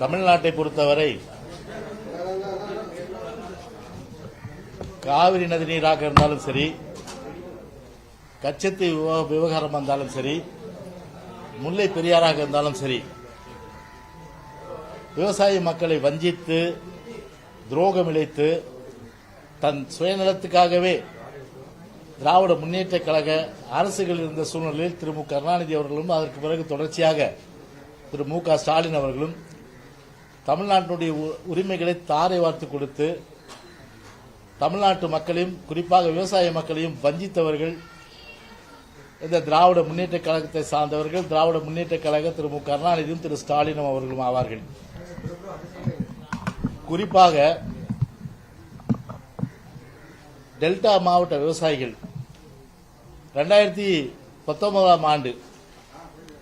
தமிழ்நாட்டை பொறுத்தவரை காவிரி நதி நீராக இருந்தாலும் சரி கச்சத்தை விவ- விவகாரம் வந்தாலும் சரி முல்லை பெரியாராக இருந்தாலும் சரி விவசாய மக்களை வஞ்சித்து துரோகம் இழைத்து தன் சுயநலத்துக்காகவே திராவிட முன்னேற்றக் கழக அரசுகள் இருந்த சூழ்நிலையில் திரு மு. கருணாநிதி அவர்களும் அதற்கு பிறகு தொடர்ச்சியாக திரு மு. க. ஸ்டாலின் அவர்களும் தமிழ்நாட்டினுடைய உ- உரிமைகளை தாரை வார்த்து கொடுத்து தமிழ்நாட்டு மக்களையும் குறிப்பாக விவசாய மக்களையும் வஞ்சித்தவர்கள் இந்த திராவிட முன்னேற்ற கழகத்தை சார்ந்தவர்கள் திராவிட முன்னேற்ற கழக திரு மு. கருணாநிதியும் திரு ஸ்டாலினும் அவர்களும் ஆவார்கள். குறிப்பாக டெல்டா மாவட்ட விவசாயிகள் ரெண்டாயிரத்தி பத்தொன்பதாம் ஆண்டு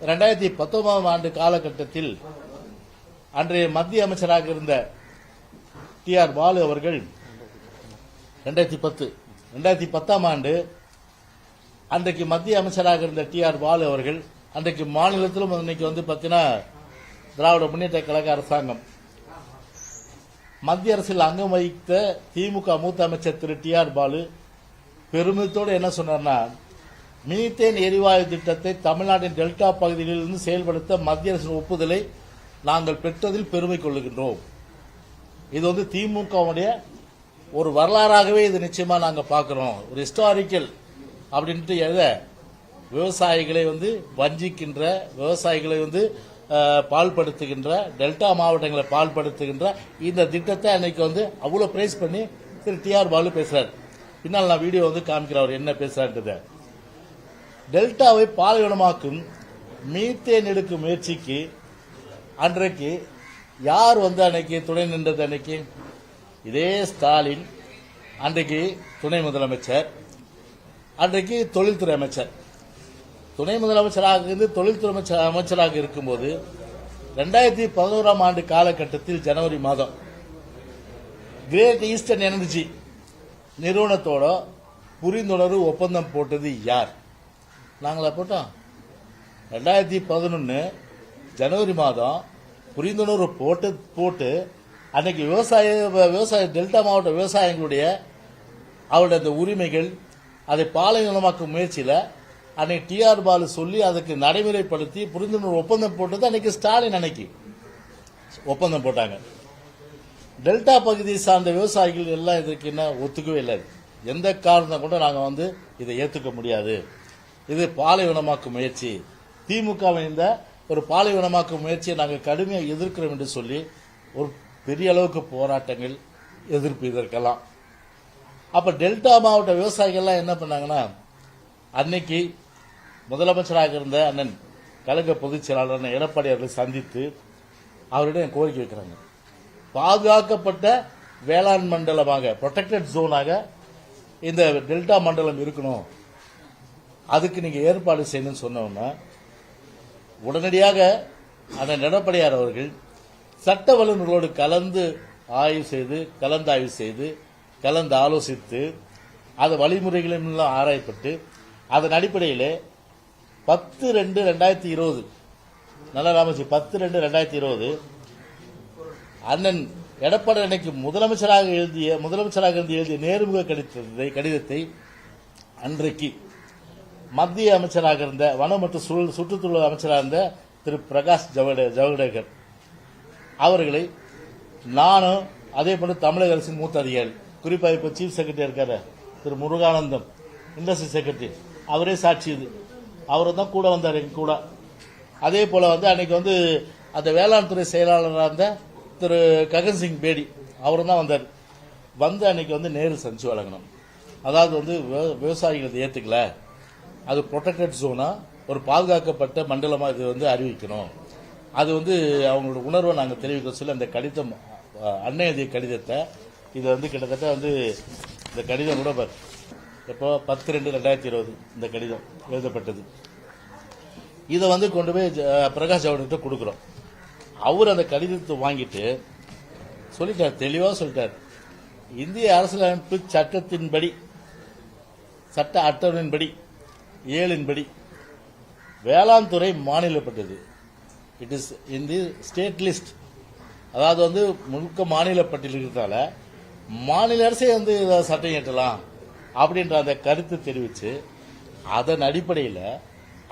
ரெண்டாயிரத்தி பத்தொன்பதாம் ஆண்டு காலகட்டத்தில் அன்றைய மத்திய அமைச்சராக இருந்த டி ஆர் பாலு அவர்கள் ரெண்டாயிரத்தி பத்து ரெண்டாயிரத்தி பத்தாம் ஆண்டு அன்றைக்கு மத்திய அமைச்சராக இருந்த டி ஆர் பாலு அவர்கள் அன்றைக்கு மாநிலத்திலும் இன்னைக்கு வந்து பார்த்தீங்கன்னா திராவிட முன்னேற்ற கழக அரசாங்கம். மத்திய அரசில் அங்கம் வகித்த திமுக மூத்த அமைச்சர் திரு டி ஆர் பாலு பெருமிதத்தோடு என்ன சொன்னார்னா மீத்தேன் எரிவாயு திட்டத்தை தமிழ்நாட்டின் டெல்டா பகுதியிலிருந்து செயல்படுத்த மத்திய அரசின் ஒப்புதலை நாங்கள் பெற்றதில் பெருமை கொள்ளுகின்றோம். இது வந்து திமுகவுடைய ஒரு வரலாறாகவே இது நிச்சயமா நாங்கள் பார்க்கிறோம். ஒரு ஹிஸ்டாரிக்கல் அப்படின்ட்டு எழுத விவசாயிகளை வந்து வஞ்சிக்கின்ற விவசாயிகளை வந்து பால்படுத்துகின்ற டெல்டா மாவட்டங்களை பால்படுத்துகின்ற இந்த திட்டத்தை அன்னைக்கு வந்து அவ்வளோ பிரைஸ் பண்ணி திரு டி ஆர் பாலு பேசுறாரு. பின்னால் நான் வீடியோ வந்து காமிக்கிறேன் அவர் என்ன பேசுறான்றத டெல்டாவை பாலைவனமாக்கும் மீத்தேன் எடுக்கும் முயற்சிக்கு அன்றைக்கு யார் வந்து அன்னைக்கு துணை நின்றது அன்னைக்கு? இதே ஸ்டாலின் அன்றைக்கு துணை முதலமைச்சர் அன்றைக்கு தொழில்துறை அமைச்சர். துணை முதலமைச்சராக இருந்து தொழில்துறை அமைச்சர் அமைச்சராக இருக்கும்போது ரெண்டாயிரத்தி பதினோராம் ஆண்டு காலகட்டத்தில் ஜனவரி மாதம் கிரேட் ஈஸ்டர்ன் எனர்ஜி நிறுவனத்தோட புரிந்துணர்வு ஒப்பந்தம் போட்டது யார்? நாங்களா போட்டோம். ரெண்டாயிரத்தி பதினொன்று ஜனவரி மாதம் புரிந்துணர்வு போட்டு போட்டு அன்னைக்கு விவசாய விவசாய டெல்டா மாவட்ட விவசாயிகளுடைய அவருடைய அந்த உரிமைகள் அதை பாலைவனமாக்கும் முயற்சியில் அன்னைக்கு டிஆர் பாலு சொல்லி அதுக்கு நடைமுறைப்படுத்தி புரிந்துணர்வு ஒப்பந்தம் போட்டது அன்னைக்கு ஸ்டாலின் அன்னைக்கு. ஒப்பந்தம் போட்டாங்க. டெல்டா பகுதியை சார்ந்த விவசாயிகள் எல்லாம் இதற்கு என்ன ஒத்துக்கவே இல்லை. எந்த காரணம் கூட நாங்கள் வந்து இதை ஏற்றுக்க முடியாது. இது பாலைவனமாக்கும் முயற்சி. திமுக இந்த ஒரு பாலைவனமாக்கும் முயற்சியை நாங்கள் கடுமையாக எதிர்க்கிறோம் என்று சொல்லி ஒரு பெரிய அளவுக்கு போராட்டங்கள் எதிர்ப்பு இதற்கெல்லாம். அப்போ டெல்டா மாவட்ட விவசாயிகள்லாம் என்ன பண்ணாங்கன்னா அன்னைக்கு முதலமைச்சராக இருந்த அண்ணன் கழக பொதுச் செயலாளர் எடப்பாடி அவர்களை சந்தித்து அவரிடம் கோரிக்கை வைக்கிறாங்க. பாதுகாக்கப்பட்ட வேளாண் மண்டலமாக ப்ரொடெக்டட் ஜோனாக இந்த டெல்டா மண்டலம் இருக்கணும். அதுக்கு நீங்கள் ஏற்பாடு செய்யணும்னு சொன்னோன்னா உடனடியாக அண்ணன் எடப்பாடியார் அவர்கள் சட்ட வல்லுநர்களோடு கலந்து ஆய்வு செய்து கலந்து ஆய்வு செய்து கலந்து ஆலோசித்து அது வழிமுறைகளும் ஆராயப்பட்டு அதன் அடிப்படையில் பத்து ரெண்டு ரெண்டாயிரத்தி இருபது நல்லா ராமஜி பத்து ரெண்டு ரெண்டாயிரத்தி இருபது அண்ணன் எடப்பாடி அன்னைக்கு முதலமைச்சராக எழுதிய முதலமைச்சராக இருந்து எழுதிய நேர்முக கடிதத்தை கடிதத்தை அன்றைக்கு மத்திய அமைச்சராக இருந்த வனம் மற்றும் சுழல் சுற்றுச்சூழல் அமைச்சராக இருந்த திரு பிரகாஷ் ஜவடே- ஜவடேகர் அவர்களை நானும் அதே போன்று தமிழக அரசின் மூத்த அதிகாரி குறிப்பாக இப்போ சீஃப் செக்ரட்டரி இருக்கார் திரு முருகானந்தம் இண்டஸ்ட்ரி செக்ரட்டரி அவரே சாட்சி இது. அவர் தான் கூட வந்தார் எங்க கூட. அதே போல வந்து அன்னைக்கு வந்து அந்த வேளாண் துறை செயலாளராக இருந்த திரு ககன் சிங் பேடி அவரும் தான் வந்தார். வந்து அன்னைக்கு வந்து நேரில் சந்திச்சு வழங்கணும். அதாவது வந்து விவ- விவசாயிகள் ஏற்றுக்கல அது ப்ரொடெக்டட் ஜோனா ஒரு பாதுகாக்கப்பட்ட மண்டலமா இது வந்து அறிவிக்கணும். அது வந்து அவங்களோட உணர்வை நாங்கள் தெரிவிக்க சொல்லி அந்த கடிதம் அன்னை கடிதத்தை இது வந்து கிட்டத்தட்ட வந்து இந்த கடிதம் கூட பார் எப்போ? பத்து ரெண்டு ரெண்டாயிரத்தி இருபது இந்த கடிதம் எழுதப்பட்டது. இதை வந்து கொண்டு போய் ஜ- பிரகாஷ் ஜவடர்கிட்ட கொடுக்குறோம். அவர் அந்த கடிதத்தை வாங்கிட்டு சொல்லிட்டார் தெளிவாக சொல்லிட்டார். இந்திய அரசியலமைப்பு சட்டத்தின்படி சட்ட அட்டவணையின்படி ஏழின்படி வேளாண் துறை மாநிலப்பட்டது. It is in the state list அதாவது வந்து முழுக்க மாநிலப்பட்டிருக்கிறதால இருக்கிறதால மாநில அரசே வந்து இதை சட்டம் இயற்றலாம் அப்படின்ற அந்த கருத்து தெரிவித்து அதன் அடிப்படையில்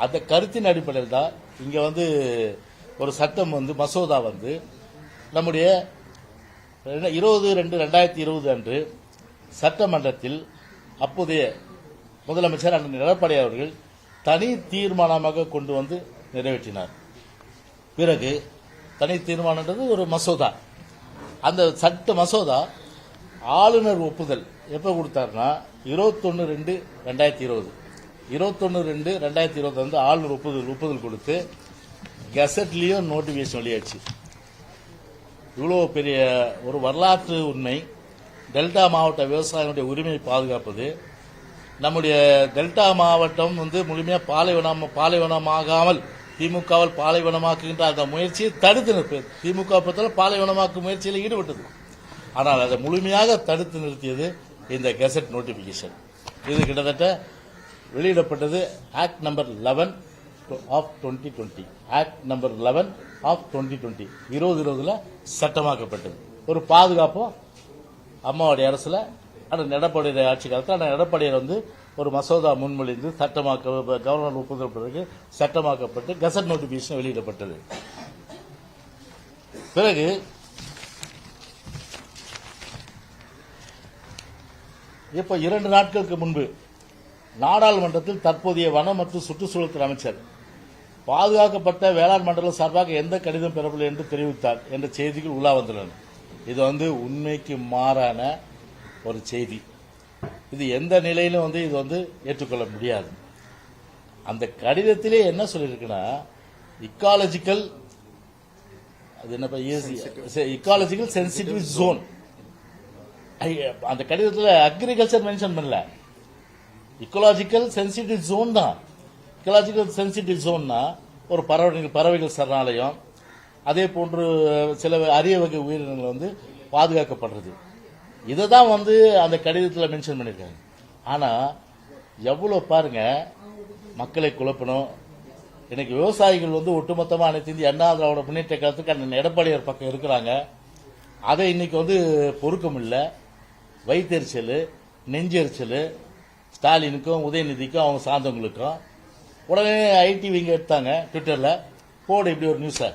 அந்த கருத்தின் அடிப்படையில் தான் இங்கே வந்து ஒரு சட்டம் வந்து மசோதா வந்து நம்முடைய இருபது ரெண்டு ரெண்டாயிரத்தி இருபது அன்று சட்டமன்றத்தில் அப்போதைய முதலமைச்சர் அண்ணன் எடப்பாடி அவர்கள் தனி தீர்மானமாக கொண்டு வந்து நிறைவேற்றினார். பிறகு தனி தீர்மானன்றது ஒரு மசோதா. அந்த சட்ட மசோதா ஆளுநர் ஒப்புதல் எப்போ கொடுத்தாருன்னா இருபத்தொன்று ரெண்டு ரெண்டாயிரத்தி இருபது. இருபத்தொன்று ரெண்டு ரெண்டாயிரத்தி இருபது வந்து ஆளுநர் ஒப்புதல் ஒப்புதல் கொடுத்து கெசட்லேயும் நோட்டிஃபிகேஷன் வெளியாச்சு. இவ்வளோ பெரிய ஒரு வரலாற்று உண்மை. டெல்டா மாவட்ட விவசாயிகளுடைய உரிமையை பாதுகாப்பது நம்முடைய டெல்டா மாவட்டம் வந்து முழுமையாக பாலைவனம் பாலைவனமாகாமல் திமுகவால் பாலைவனமாக்குகின்ற அந்த முயற்சியை தடுத்து நிற்பது திமுக பொறுத்தவரை பாலைவனமாக்கும் முயற்சியில் ஈடுபட்டது. ஆனால் அதை முழுமையாக தடுத்து நிறுத்தியது இந்த கெசட் நோட்டிபிகேஷன். இது கிட்டத்தட்ட வெளியிடப்பட்டது act number eleven of twenty twenty act number eleven of twenty twenty இருபது இருபதுல சட்டமாக்கப்பட்டது. ஒரு பாதுகாப்பும் அம்மாவுடைய அரசில் ஆனால் எடப்பாடியுடைய ஆட்சி காலத்தில் ஆனால் எடப்பாடியார் வந்து ஒரு மசோதா முன்மொழிந்து சட்டமாக்க கவர்னர் ஒப்புதல் பிறகு சட்டமாக்கப்பட்டு கசட் நோட்டிபிகேஷன் வெளியிடப்பட்டது. பிறகு இப்போ இரண்டு நாட்களுக்கு முன்பு நாடாளுமன்றத்தில் தற்போதைய வனம் மற்றும் சுற்றுச்சூழல் அமைச்சர் பாதுகாக்கப்பட்ட வேளாண் மண்டலம் சார்பாக எந்த கடிதம் பெறவில்லை என்று தெரிவித்தார் என்ற செய்திகள் உள்ளா வந்துள்ளன. இது வந்து உண்மைக்கு மாறான ஒரு செய்தி. இது எந்த நிலையிலும் வந்து இது வந்து ஏற்றுக்கொள்ள முடியாது. அந்த கடிதத்திலே என்ன சொல்லியிருக்குன்னா இக்காலஜிக்கல் அது என்ன இக்காலஜிக்கல் சென்சிட்டிவ் ஜோன் அந்த கடிதத்தில் அக்ரிகல்ச்சர் மென்ஷன் பண்ணல. இக்கோலாஜிக்கல் சென்சிட்டிவ் ஜோன் தான். இக்கோலாஜிக்கல் சென்சிட்டிவ் ஜோன்னா ஒரு பறவைகள் பறவைகள் சரணாலயம் அதே போன்று சில அரிய வகை உயிரினங்கள் வந்து பாதுகாக்கப்படுறது. இதை தான் வந்து அந்த கடிதத்தில் மென்ஷன் பண்ணியிருக்காங்க. ஆனால் எவ்வளோ பாருங்க மக்களை குழப்பணும். இன்னைக்கு விவசாயிகள் வந்து ஒட்டுமொத்தமாக அனைத்து இந்திய அண்ணா திராவிட முன்னேற்ற காலத்துக்கு அண்ணன் எடப்பாடியார் பக்கம் இருக்கிறாங்க. அதை இன்னைக்கு வந்து பொறுக்க முடியல வயிற்றெரிச்சல் நெஞ்செரிச்சல் ஸ்டாலினுக்கும் உதயநிதிக்கும் அவங்க சார்ந்தவங்களுக்கும். உடனே ஐடி விங்க எடுத்தாங்க ட்விட்டரில். போடு இப்படி ஒரு நியூஸை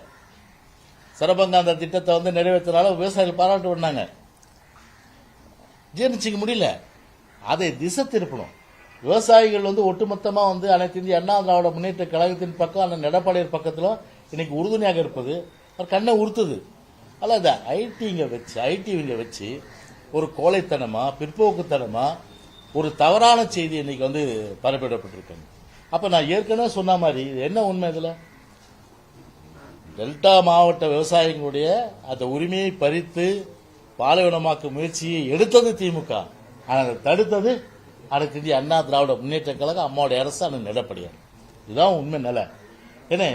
சரபங்க அந்த திட்டத்தை வந்து நிறைவேற்றினால விவசாயிகள் பாராட்டு பண்ணாங்க. ஜீர்ணிச்சிக்க முடியல. அதை திசை திருப்பணும். விவசாயிகள் வந்து ஒட்டுமொத்தமாக வந்து அனைத்து இந்திய அண்ணா திராவிட முன்னேற்ற கழகத்தின் பக்கம் அந்த எடப்பாடியார் பக்கத்தில் இன்னைக்கு உறுதுணையாக இருப்பது அவர் கண்ணை உறுத்துது. அல்ல இந்த ஐடிங்க வச்சு ஐடிவிங்க வச்சு ஒரு கோழைத்தனமாக பிற்போக்குத்தனமாக ஒரு தவறான செய்தி இன்னைக்கு வந்து பரப்பிடப்பட்டிருக்காங்க. அப்போ நான் ஏற்கனவே சொன்ன மாதிரி இது என்ன உண்மை இதில்? டெல்டா மாவட்ட விவசாயிகளுடைய அந்த உரிமையை பறித்து பாலைவனமாக்கும் முயற்சியை எடுத்தது திமுக. ஆனால் அதை தடுத்தது அடுத்த இந்திய அண்ணா திராவிட முன்னேற்ற கழகம் அம்மாவுடைய அரசு அண்ணன் எடப்பாடியார். இதுதான் உண்மை நிலை. ஏன்னா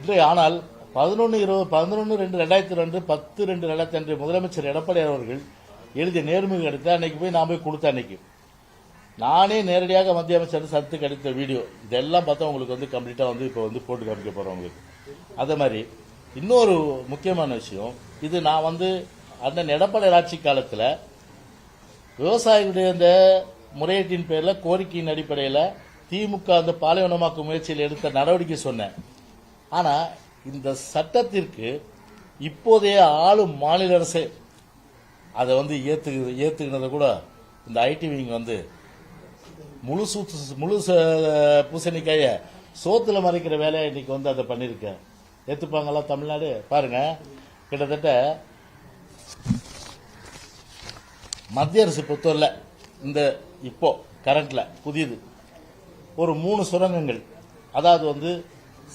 இல்லை ஆனால் பதினொன்று இருபது பதினொன்று ரெண்டு ரெண்டாயிரத்தி ரெண்டு பத்து ரெண்டு ரெண்டாயிரத்தி அன்று முதலமைச்சர் எடப்பாடியார் அவர்கள் எழுதிய நேர்முக எடுத்து அன்னைக்கு போய் நான் போய் கொடுத்தேன் அன்னைக்கு. நானே நேரடியாக மத்திய அமைச்சர் சத்து கிடைத்த வீடியோ. இதெல்லாம் பார்த்தா உங்களுக்கு வந்து கம்ப்ளீட்டாக வந்து இப்போ வந்து போட்டு காமிக்க போகிறோம் உங்களுக்கு. அதே மாதிரி இன்னொரு முக்கியமான விஷயம் இது நான் வந்து அண்ணன் எடப்பாடி ஆட்சி காலத்தில் விவசாயிகளுடைய இந்த முறையீட்டின் பேரில் கோரிக்கையின் அடிப்படையில் திமுக அந்த பாலைவனமாக்கும் முயற்சியில் எடுத்த நடவடிக்கை சொன்னேன். ஆனால் இந்த சட்டத்திற்கு இப்போதைய ஆளும் மாநில அரசே அதை வந்து ஏத்து ஏத்துக்கினதை கூட இந்த ஐடி விங் வந்து முழு சூத்து முழு ச- பூசணிக்காய சோத்துல மறைக்கிற வேலையை இன்னைக்கு வந்து அதை பண்ணியிருக்கேன் ஏத்துப்பாங்களா தமிழ்நாடு? பாருங்க. கிட்டத்தட்ட மத்திய அரசு பொறுத்தவரில் இந்த இப்போ கரண்ட்ல புதியது ஒரு மூணு சுரங்கங்கள். அதாவது வந்து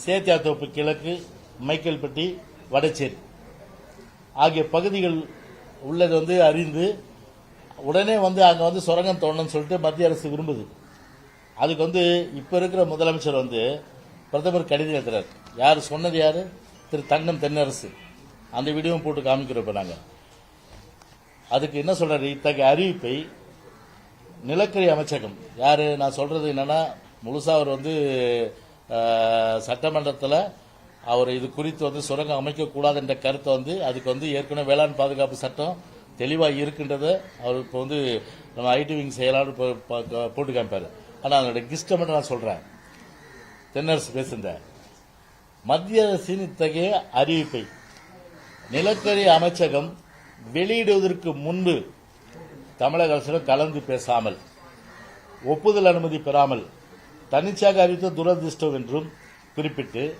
சேத்தியாத்தோப்பு கிழக்கு மைக்கேல்பட்டி வடச்சேரி. ஆகிய பகுதிகள் உள்ளது வந்து அறிந்து உடனே வந்து அங்கே வந்து சுரங்கம் தோணணும்னு சொல்லிட்டு மத்திய அரசு விரும்புது. அதுக்கு வந்து இப்போ இருக்கிற முதலமைச்சர் வந்து பிரதமர் கடிதம் எழுதுறாரு. யார் சொன்னது யார்? திரு தன்னம் தென்னரசு. அந்த வீடியோவும் போட்டு காமிக்கிறோம் இப்போ நாங்கள் அதுக்கு என்ன சொல்றாரு? இத்தகைய அறிவிப்பை நிலக்கரி அமைச்சகம் யாரு? நான் சொல்றது என்னன்னா முழுசா அவர் வந்து சட்டமன்றத்தில் அவர் இது குறித்து வந்து சுரங்கம் அமைக்கக்கூடாது என்ற கருத்தை வந்து அதுக்கு வந்து ஏற்கனவே வேளாண் பாதுகாப்பு சட்டம் தெளிவாக இருக்கின்றத. அவர் இப்போ வந்து நம்ம ஐடி விங் செயலாளர் போட்டு காமிப்பார். ஆனால் அதனுடைய கிஸ்ட்டை மட்டும் நான் சொல்கிறேன் தென்னரசு பேசுந்த மத்திய அரசின் இத்தகைய அறிவிப்பை நிலக்கரி அமைச்சகம் வெளியிடுவதற்கு முன்பு தமிழக அரசிடம் கலந்து பேசாமல் ஒப்புதல் அனுமதி பெறாமல் தனிச்சாக அறிவித்த துரதிருஷ்டம் என்றும் குறிப்பிட்டு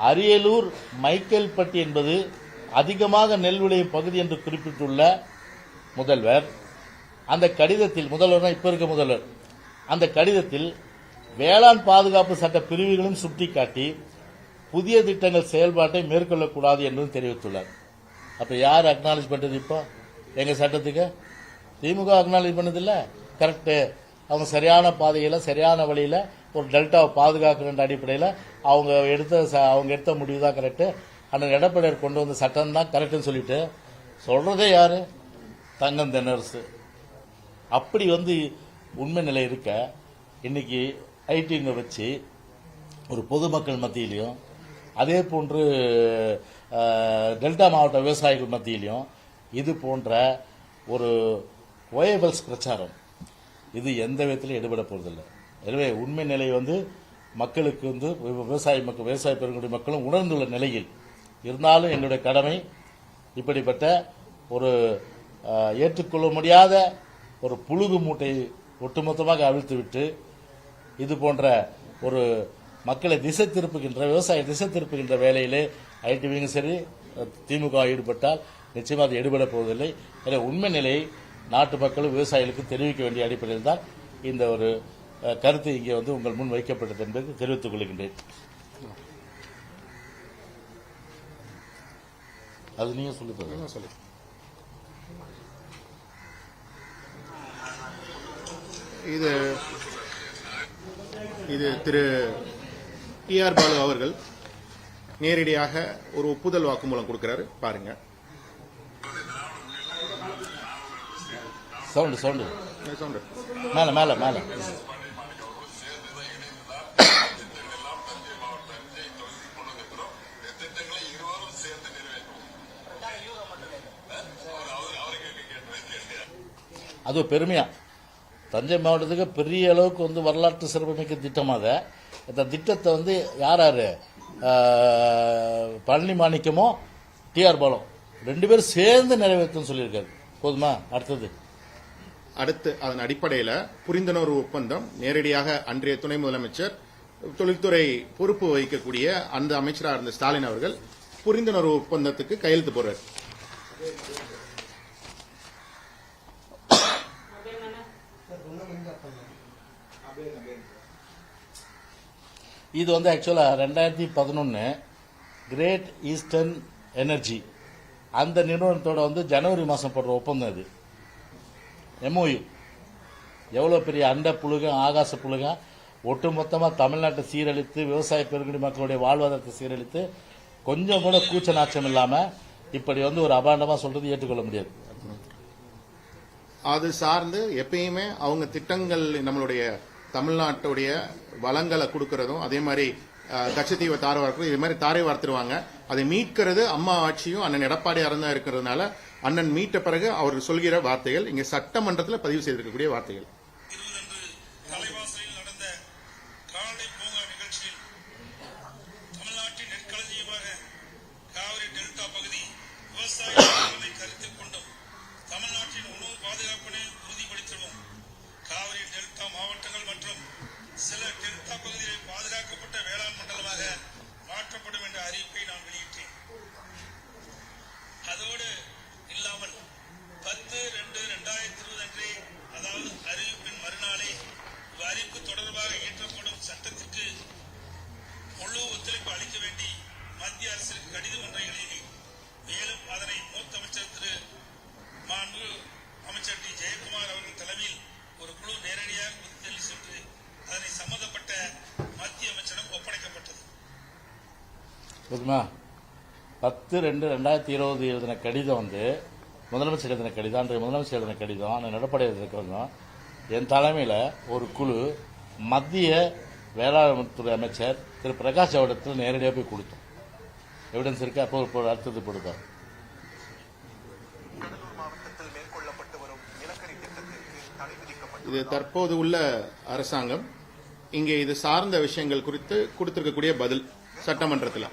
அரியலூர் மைக்கேல்பட்டி என்பது அதிகமாக நெல் விளையும் பகுதி என்று குறிப்பிட்டுள்ள முதல்வர் அந்த கடிதத்தில் முதல்வர் இப்ப இருக்க முதல்வர் அந்த கடிதத்தில் வேளாண் பாதுகாப்பு சட்ட பிரிவுகளும் சுட்டிக்காட்டி புதிய திட்டங்கள் செயல்பாட்டை மேற்கொள்ளக்கூடாது என்றும் தெரிவித்துள்ளார். அப்போ யார் அக்னாலேஜ் பண்ணுறது இப்போ? எங்கள் சட்டத்துக்கு? திமுக அக்னாலேஜ் பண்ணதில்ல. கரெக்டு அவங்க சரியான பாதையில் சரியான வழியில் ஒரு டெல்டாவை பாதுகாக்கணுன்ற அடிப்படையில் அவங்க எடுத்த ச- அவங்க எடுத்த முடிவு தான் கரெக்டு அண்ணன் எடப்பாடியார் கொண்டு வந்த சட்டம் தான் கரெக்டுன்னு சொல்லிட்டு. சொல்கிறதே யார்? தங்கம் தென்னரசு அப்படி வந்து உண்மை நிலை இருக்க இன்னைக்கு ஐடிங்க வச்சு ஒரு பொதுமக்கள் மத்தியிலையும் அதே போன்று டெல்டா மாவட்ட விவசாயிகள் மத்தியிலையும் இது போன்ற ஒரு ஓயபல்ஸ் பிரச்சாரம். இது எந்த விதத்திலும் எடுபட போறதில்லை. எனவே உண்மை நிலை வந்து மக்களுக்கு வந்து விவசாய மக்கள் விவசாய பெருங்குடி மக்களும் உணர்ந்துள்ள நிலையில் இருந்தாலும் என்னுடைய கடமை இப்படிப்பட்ட ஒரு ஏற்றுக்கொள்ள முடியாத ஒரு புழுகு மூட்டையை ஒட்டுமொத்தமாக அவிழ்த்துவிட்டு இது போன்ற ஒரு மக்களை திசை திருப்புகின்ற விவசாய திசை திருப்புகின்ற வேலையிலே ஐடிவியும் சரி திமுக ஈடுபட்டால் நிச்சயமாக அது எடுபட போவதில்லை. எனவே உண்மை நிலையை நாட்டு மக்களும் விவசாயிகளுக்கு தெரிவிக்க வேண்டிய அடிப்படையில் தான் இந்த ஒரு கருத்து இங்கே வந்து உங்கள் முன் வைக்கப்பட்டது என்பதை தெரிவித்துக் கொள்கின்றேன். அது நீங்க சொல்லுங்க. சொல்லி இது இது திரு டி ஆர் பாலு அவர்கள் நேரடியாக ஒரு ஒப்புதல் வாக்குமூலம் கொடுக்கிறாரு. பாருங்க. Sound sound. சவுண்டு. மேல மேல மேல. அது பெருமையா. தஞ்சை மாவட்டத்துக்கு பெரிய அளவுக்கு வந்து வரலாற்று சிறப்புமிக்க திட்டமாக இந்த திட்டத்தை வந்து யார் யாரு? பழனி மாணிக்கமோ டிஆர் பாலம் ரெண்டு பேரும் சேர்ந்து நிறைவேற்றுன்னு சொல்லியிருக்காரு. போதுமா? அடுத்தது. அடுத்து அதன் அடிப்படையில் புரிந்துணர்வு ஒப்பந்தம் நேரடியாக அன்றைய துணை முதலமைச்சர் தொழில்துறை பொறுப்பு வகிக்கக்கூடிய அந்த அமைச்சராக இருந்த ஸ்டாலின் அவர்கள் புரிந்துணர்வு ஒப்பந்தத்துக்கு கையெழுத்து போறார் இது வந்து ஆக்சுவலாக ரெண்டாயிரத்தி பதினொன்று கிரேட் ஈஸ்டர்ன் எனர்ஜி அந்த நிறுவனத்தோட வந்து ஜனவரி மாதம் போடுற ஒப்பந்தம் இது எம்ஓயு எவ்வளோ பெரிய அண்ட புழுகம் ஆகாச புழுகம் ஒட்டுமொத்தமாக தமிழ்நாட்டை சீரழித்து விவசாய பெருங்குடி மக்களுடைய வாழ்வாதாரத்தை சீரழித்து கொஞ்சம் கூட கூச்ச நாச்சம் இல்லாமல் இப்படி வந்து ஒரு அபாண்டமாக சொல்றது ஏற்றுக்கொள்ள முடியாது. அது சார்ந்து எப்பயுமே அவங்க திட்டங்கள் நம்மளுடைய தமிழ்நாட்டுடைய வளங்களை கொடுக்கறதும் அதே மாதிரி கச்சத்தீவை தாரை வார்க்கிறது இது மாதிரி தாரை வார்த்துருவாங்க. அதை மீட்கிறது அம்மா ஆட்சியும் அண்ணன் எடப்பாடியாரும் தான் இருக்கிறதுனால அண்ணன் மீட்ட பிறகு அவர் சொல்கிற வார்த்தைகள் இங்கே சட்டமன்றத்தில் பதிவு செய்திருக்கக்கூடிய வார்த்தைகள். பத்து ரெண்டு ரெண்டாயிரத்தி இருபது எழுதின கடிதம் வந்து முதலமைச்சர் எழுதின கடிதம் அன்றைய முதலமைச்சர் எழுதின கடிதம் அண்ணன் எடப்பாடி எழுதின கடிதம். என் தலைமையில் ஒரு குழு மத்திய வேளாண்துறை அமைச்சர் திரு பிரகாஷ் ஜவடத்தில் நேரடியாக போய் கொடுத்தோம். எவிடன்ஸ் இருக்கு? அப்போ இப்போ அடுத்தது கொடுத்தார் இது தற்போது உள்ள அரசாங்கம். இங்கே இது சார்ந்த விஷயங்கள் குறித்து கொடுத்திருக்கக்கூடிய பதில் சட்டமன்றத்தில்.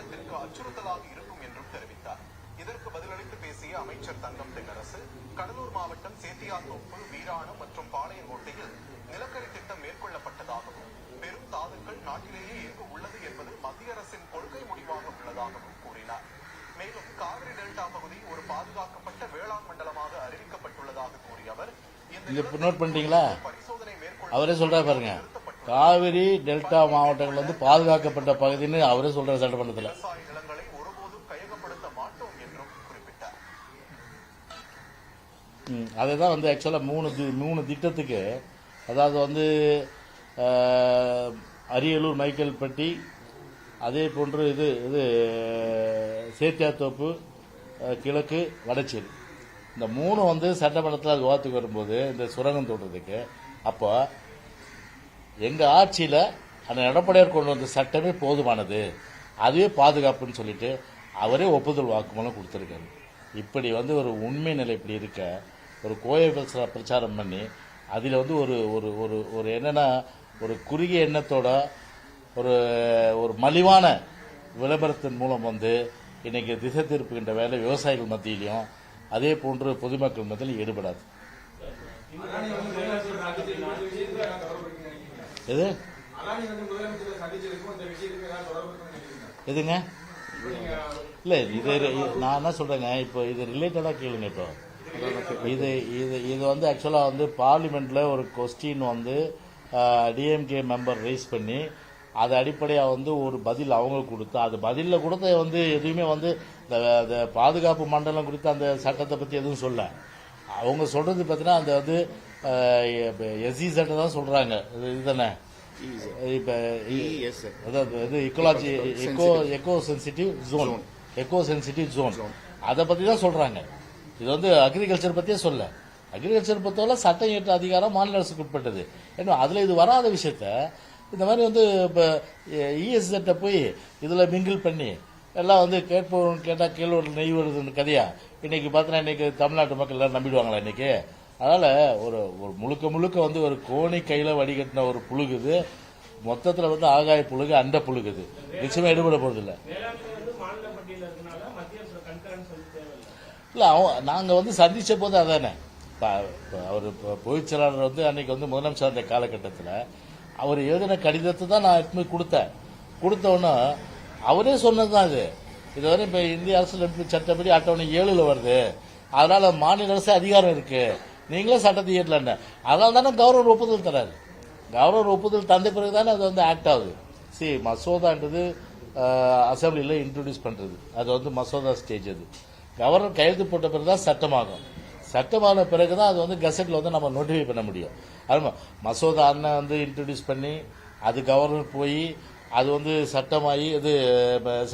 மாவட்டத்திற்கு அச்சுறுத்தலாக இருக்கும் என்றும் தெரிவித்தார். இதற்கு பதிலளித்து பேசிய அமைச்சர் தங்கம் தென்னரசு கடலூர் மாவட்டம் சேத்தியாத்தோப்பு வீராணம் மற்றும் பாளையங்கோட்டையில் நிலக்கரி திட்டம் மேற்கொள்ளப்பட்டதாகவும் பெரும் தாதுக்கள் நாட்டிலேயே எங்கு உள்ளது என்பது மத்திய அரசின் கொள்கை முடிவாக உள்ளதாகவும் கூறினார். மேலும் காவிரி டெல்டா பகுதி ஒரு பாதுகாக்கப்பட்ட வேளாண் மண்டலமாக அறிவிக்கப்பட்டுள்ளதாக கூறிய அவர் இந்த பரிசோதனை மேற்கொள்ள அவரே சொல்றாரு பாருங்க. காவிரி டெல்டா மாவட்டங்கள் வந்து பாதுகாக்கப்பட்ட பகுதின்னு அவரே சொல்றாரு சட்டமன்றத்தில். அதுதான் வந்து ஆக்சுவலாக மூணு தி- மூணு திட்டத்துக்கு அதாவது வந்து அரியலூர் மைக்கேல்பட்டி அதே போன்று இது இது சேத்தியாத்தோப்பு கிழக்கு வடச்சேரி. இந்த மூணு வந்து சட்டமன்றத்தில் விவாதத்துக்கு வரும்போது இந்த சுரங்கம் தோட்டத்துக்கு அப்போ எங்க ஆட்சியில அந்த எடப்பாடியார் கொண்டு வந்த சட்டமே போதுமானது. அதுவே பாதுகாப்புன்னு சொல்லிட்டு அவரே ஒப்புதல் வாக்குமூலம் கொடுத்துருக்காரு. இப்படி வந்து ஒரு உண்மை நிலை இப்படி இருக்க ஒரு கோய பிரச்சாரம் பண்ணி அதில் வந்து ஒரு ஒரு ஒரு ஒரு என்னன்னா ஒரு குறுகிய எண்ணத்தோட ஒரு ஒரு மலிவான விளம்பரத்தின் மூலம் வந்து இன்றைக்கி திசை திருப்புகின்ற வேலை விவசாயிகள் மத்தியிலையும் அதே போன்று பொதுமக்கள் மத்தியிலும் ஈடுபடாது. எது? எதுங்க? இல்ல இது நான் என்ன சொல்றேங்க இப்போ இது ரிலேட்டடா கேளுங்க இப்போ. இது இது இது வந்து ஆக்சுவலா வந்து பார்லிமெண்ட்ல ஒரு கொஸ்டின் வந்து டிஎம்கே மெம்பர் ரைஸ் பண்ணி அது அடிப்படையா வந்து ஒரு பதில் அவங்க கொடுத்து அது பதில்ல கொடுத்த வந்து எதுவுமே வந்து இந்த பாதுகாப்பு மண்டலம் குறித்து அந்த சட்டத்தை பத்தி எதுவும் சொல்ல. அவங்க சொல்றது பார்த்தீங்கன்னா அந்த வந்து எஸ்சி சட்டம் தான் சொல்றாங்க. இது இதுதானே? இப்ப EES. அதாவது இது ecology eco eco sensitive zone eco sensitive zone அதை பத்தி தான் சொல்றாங்க. இது வந்து அக்ரிகல்ச்சர் பத்தியே சொல்ல அக்ரிகல்ச்சர் பொறுத்தவரை சட்டம் இயற்ற அதிகாரம் மாநில அரசுக்கு உட்பட்டது. ஏன்னா அதுல இது வராத விஷயத்த இந்த மாதிரி வந்து இப்ப இஎஸ்எட்ட போய் இதுல மிங்கிள் பண்ணி எல்லாம் வந்து கேட்பவன் கேட்டா கேள்வி நெய் வருதுன்னு கதையா? இன்னைக்கு பார்த்தீங்கன்னா இன்னைக்கு தமிழ்நாட்டு மக்கள் எல்லாரும் நம்பிடுவாங்களா இன்னைக்கு? அதனால ஒரு ஒரு முழுக்க முழுக்க வந்து ஒரு கோணி கையில வடிகட்டின ஒரு புழுகுது. மொத்தத்துல வந்து ஆகாய புழுகு அந்த புழுகுது. நிச்சயமா எடுபட போறது இல்ல இல்ல அவன் நாங்க வந்து சந்திச்ச போது அதானே. இப்போ அவர் பொதுச் செயலாளர் வந்து அன்னைக்கு வந்து முதலமைச்சர் அந்த காலகட்டத்தில் அவர் எழுதின கடிதத்தை தான் நான் எடுத்துன்னு கொடுத்தேன். கொடுத்தோன்னா அவரே அவரே சொன்னதுதான் அது. இதுவரை இப்போ இந்திய அரசியல் சட்டப்படி அட்டவணை ஏழுல வருது. அதனால மாநில அரசு அதிகாரம் இருக்குது நீங்களே சட்டத்தை இயற்றலன்னு அதனால தானே கவர்னர் ஒப்புதல் தராரு. கவர்னர் ஒப்புதல் தந்த பிறகு தானே அது வந்து ஆக்ட் ஆகுது. சி மசோதான்றது அசம்பிளியில் இன்ட்ரடியூஸ் பண்ணுறது அது வந்து மசோதா ஸ்டேஜ் அது. கவர்னர் கையெழுத்து போட்ட பிறகு தான் சட்டமாகும். சட்டமான பிறகு தான் அது வந்து கசட்டில் வந்து நம்ம நோட்டிஃபை பண்ண முடியும். அது மசோதா அண்ணன் வந்து இன்ட்ரடியூஸ் பண்ணி அது கவர்னர் போய் அது வந்து சட்டமாகி இது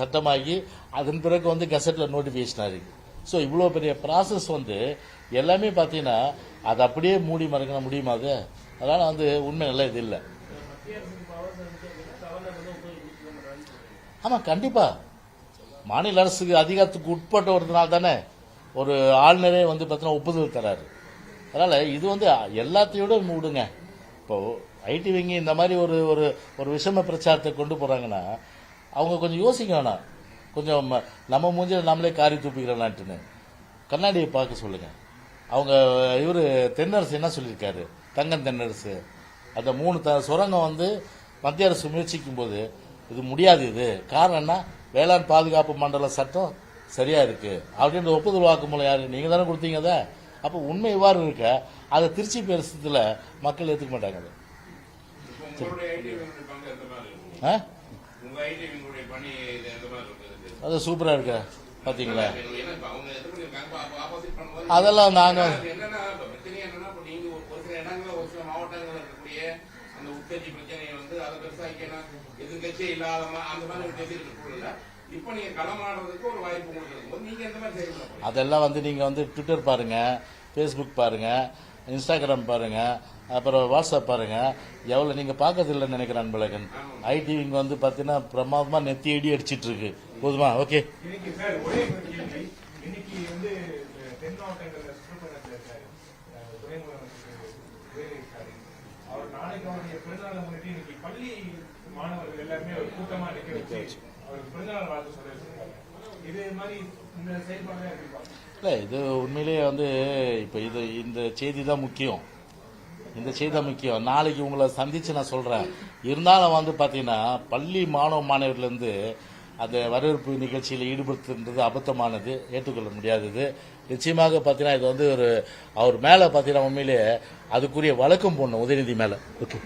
சட்டமாகி அதன் பிறகு வந்து கசட்டில் நோட்டிஃபிகேஷன் ஆயிருக்கு ஸோ இவ்வளோ பெரிய ப்ராசஸ் வந்து எல்லாமே பார்த்தீங்கன்னா அது அப்படியே மூடி மறக்கணும் முடியுமா அது அதனால வந்து உண்மை நல்ல இது இல்லை. ஆமாம் கண்டிப்பாக மாநில அரசுக்கு அதிகாரத்துக்கு உட்பட்டவர்னால தானே ஒரு ஆளுநரே வந்து பார்த்தீங்கன்னா ஒப்புதல் தராரு. அதனால் இது வந்து எல்லாத்தையோட மூடுங்க. இப்போ ஐடி வங்கி இந்த மாதிரி ஒரு ஒரு ஒரு விஷம பிரச்சாரத்தை கொண்டு போகிறாங்கன்னா அவங்க கொஞ்சம் யோசிக்க வேணாம். கொஞ்சம் நம்ம மூஞ்சில் நம்மளே காரி தூப்பிக்கிறலான்ட்டுன்னு. கண்ணாடியை பார்க்க சொல்லுங்கள் அவங்க இவரு தென்னரசு என்ன சொல்லியிருக்காரு? தங்கம் தென்னரசு. அந்த மூணு த சுரங்கம் வந்து மத்திய அரசு முயற்சிக்கும் போது இது முடியாது இது. காரணம் என்ன? வேளாண் பாதுகாப்பு மண்டல சட்டம் சரியா இருக்கு. அப்படின்ற ஒப்புதல் வாக்குமூலம் யாரு? நீங்க தானே கொடுத்தீங்க அதை. அப்ப உண்மை இவ்வாறு இருக்க? அதை திருச்சி பேசுறதுல மக்கள் ஏத்துக்க மாட்டாங்க அதை. அது சூப்பரா இருக்கு? பண்ணும்போது அதெல்லாம் நாங்க அது என்னன்னா இப்ப பிரச்சனை என்னன்னா இப்ப நீங்க ஒரு ஒரு சில இடங்கள்ல ஒரு சில மாவட்டங்கள்ல இருக்கக்கூடிய அந்த உற்பத்தி பிரச்சனையை வந்து அதை பெருசாக்கி எது கட்சியே இல்லாத மா- அந்த மாதிரி ஒரு பேசிட்டு இருக்கல இப்ப நீங்க களமாடுறதுக்கு ஒரு வாய்ப்பு கொடுக்கும் போது நீங்க எந்த மாதிரி செயல்பட போறீங்க? அதெல்லாம் வந்து நீங்க வந்து ட்விட்டர் பாருங்க ஃபேஸ்புக் பாருங்க இன்ஸ்டாகிராம் பாருங்க அப்புறம் வாட்ஸ்அப் பாருங்க. எவ்வளவு நீங்க பார்க்கறது இல்லைன்னு நினைக்கிறேன் அன்பழகன். ஐடி இங்க வந்து பாத்தீங்கன்னா பிரமாதமா நெத்தி அடி அடிச்சிட்டு இருக்கு. போதுமா? ஓகே அவர் நாளைக்கு அவருடைய பிறந்தநாளை முன்னிட்டு இன்னைக்கு பள்ளி மாணவர்கள் எல்லாருமே ஒரு கூட்டமா நிக்க வச்சு அவருக்கு பிறந்தநாள் வாழ்த்து இது மாதிரி இந்த செயல்பாடு இல்ல இது உண்மையிலேயே வந்து இப்ப இது இந்த செய்தி தான் முக்கியம். இந்த செய்தி தான் முக்கியம். நாளைக்கு உங்களை சந்திச்சு நான் சொல்றேன். இருந்தாலும் வந்து பாத்தீங்கன்னா பள்ளி மாணவ மாணவர்கள் இருந்து அந்த வரவேற்பு நிகழ்ச்சியில் ஈடுபடுத்துன்றது அபத்தமானது ஏற்றுக்கொள்ள முடியாதது. நிச்சயமாக பார்த்தீங்கன்னா இது வந்து ஒரு அவர் மேலே பார்த்தீங்கன்னா உண்மையிலேயே அதுக்குரிய வழக்கம் போடணும் உதயநிதி மேலே. ஓகே